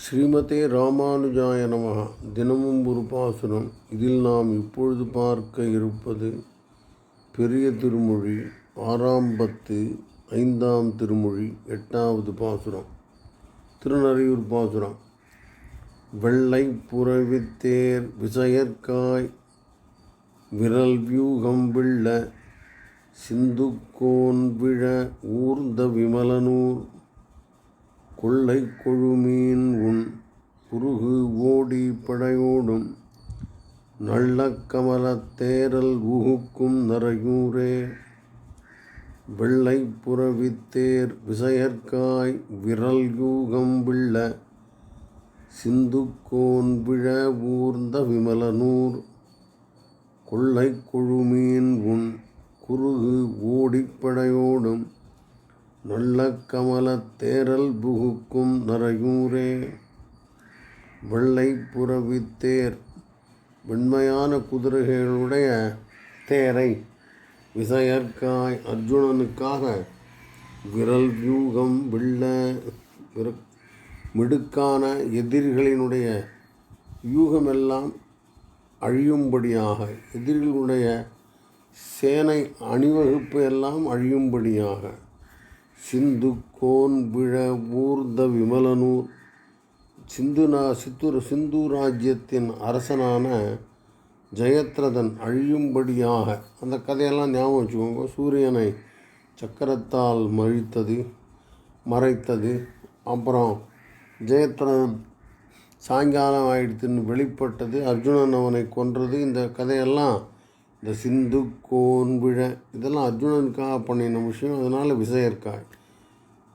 ஸ்ரீமதே ராமானுஜாய நமகா தினமும் ஒரு பாசுரம். இதில் நாம் இப்பொழுது பார்க்க இருப்பது பெரிய திருமொழி ஆறாம் பத்து ஐந்தாம் திருமொழி எட்டாவது பாசுரம். திருநறையூர் பாசுரம். வெள்ளை புறவித்தேர் விசயற்காய் விரல் வியூகம் விள்ள சிந்துக்கோன் விழ ஊர்ந்த விமலனூர் கொள்ளை கொழுமீன் உன் குருகு ஓடி படையோடும் நல்ல கமலத் தேரல் உகுக்கும் நரையூரே. வெள்ளை புறவித்தேர் விசயற்காய் விரல் யூகம் விள்ள சிந்துக்கோன் விழ ஊர்ந்த விமலனூர். கொள்ளை கொழுமீன் உன் குருகு ஓடிப்படையோடும் நல்ல கமலத் தேரல் புகுக்கும் நரையூரே. வெள்ளை புறவித்தேர் வெண்மையான குதிரைகளுடைய தேரை விசயற்காய் அர்ஜுனனுக்காக விரல் வியூகம் வெள்ள மிடுக்கான எதிரிகளினுடைய யூகமெல்லாம் அழியும்படியாக எதிரிகளுடைய சேனை அணிவகுப்பு எல்லாம் அழியும்படியாக. சிந்து கோன் விழ ஊர்த விமலனூர். சிந்துநா சித்தூர் சிந்து ராஜ்யத்தின் அரசனான ஜெயத்ரதன் அழியும்படியாக அந்த கதையெல்லாம் ஞாபகம் வச்சுக்கோங்க. சூரியனை சக்கரத்தால் மழித்தது மறைத்தது. அப்புறம் ஜெயத்ரதன் சாயங்காலம் ஆயிடுத்துன்னு வெளிப்பட்டது அர்ஜுனன் அவனை கொன்றது. இந்த கதையெல்லாம் இந்த சிந்து கோன் விழ இதெல்லாம் அர்ஜுனனுக்காக பண்ணின விஷயம். அதனால் விசையற்காய்.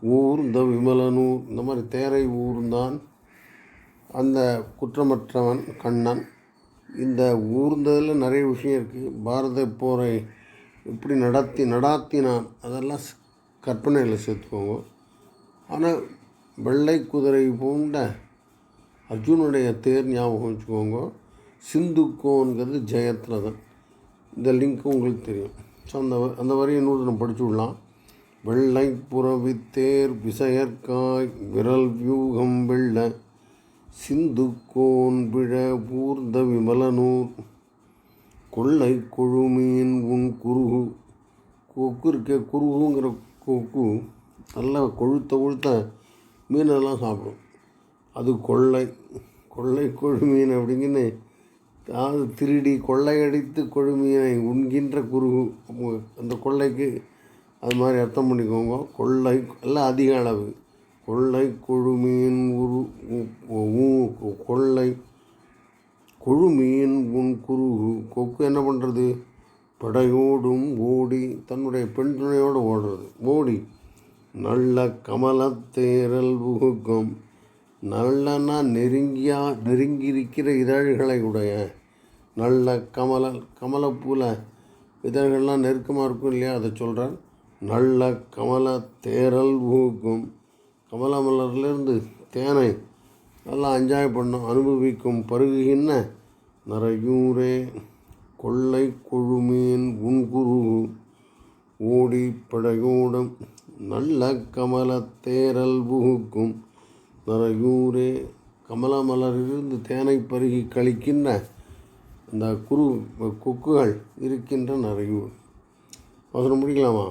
ஊர் இந்த விமலனூர் இந்த மாதிரி தேரை ஊர்ந்தான் அந்த குற்றமற்றவன் கண்ணன். இந்த ஊர்ந்ததில் நிறைய விஷயம் இருக்குது பாரத போரை எப்படி நடத்தி நடாத்தினான். அதெல்லாம் கற்பனையில் சேர்த்துக்கோங்க. ஆனால் வெள்ளை குதிரை போன்ற அர்ஜுனுடைய தேர் ஞாபகம் வச்சுக்கோங்க. சிந்துக்கோங்கிறது ஜெயத்ரதன். இந்த லிங்க் உங்களுக்கு தெரியும். ஸோ அந்த வ- அந்த வரியை நூறு நம்ம படிச்சு விடலாம். வெள்ளை புறவித்தேர் விசையற்காய் விரல் வியூகம் வெள்ள சிந்துக்கோன் விழ பூர்த விமலனூர் கொள்ளை கொழுமீன் உன் குருகு கொக்கு இருக்க குருகுங்கிற கொக்கு நல்லா கொழுத்த கொழுத்த மீனெல்லாம் சாப்பிடும். அது கொள்ளை கொள்ளை கொழுமீன் அப்படிங்கன்னு அதாவது திருடி கொள்ளையடித்து கொழுமீனை உண்கின்ற குருகு அந்த கொள்ளைக்கு அது மாதிரி அர்த்தம் பண்ணிக்கோங்க. கொள்ளை எல்லாம் அதிக அளவு. கொள்ளை கொழுமியின் உரு உ- கொள்ளை கொழுமியின் உன் குருகு கொக்கு என்ன பண்ணுறது படையோடும் ஓடி தன்னுடைய பெண் துணையோடு ஓடுறது. ஓடி. நல்ல கமலத்தேரல் புகுக்கம் நல்லனா நெருங்கியா நெருங்கியிருக்கிற இதழ்களை உடைய நல்ல கமல கமலப்பூல இதழ்கள்லாம் நெருக்கமாக இருக்கும் இல்லையா? அதை சொல்கிறார் நல்ல கமல தேரல் ஊக்கும் கமல மலர்லேருந்து தேனை நல்லா என்ஜாய் பண்ணும் அனுபவிக்கும் பருகுகின்ன நிறையூரே கொள்ளை கொழுமீன் உன்குரு ஓடி படையோடும் நல்ல கமல தேரல் புகுக்கும் நரையூரே கமல மலரிலிருந்து தேனை பருகி கழிக்கின்ற அந்த குரு கொக்குகள் இருக்கின்ற நரையூர் வசனம் முடிக்கலாமா?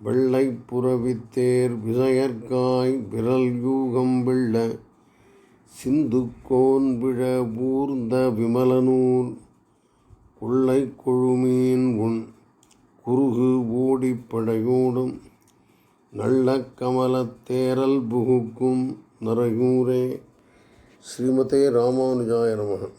வெள்ளை புறவித்தேர் விசையற்காய் விரல் யூகம் வெள்ள சிந்து கோன் விழ ஊர்ந்த விமலனூர் கொள்ளை கொழுமீன் உன் குருகு ஓடிப்படையோடும் நல்ல கமலத் தேரல் புகுக்கும் நரகூரே. ஸ்ரீமதே ராமானுஜாய நமக.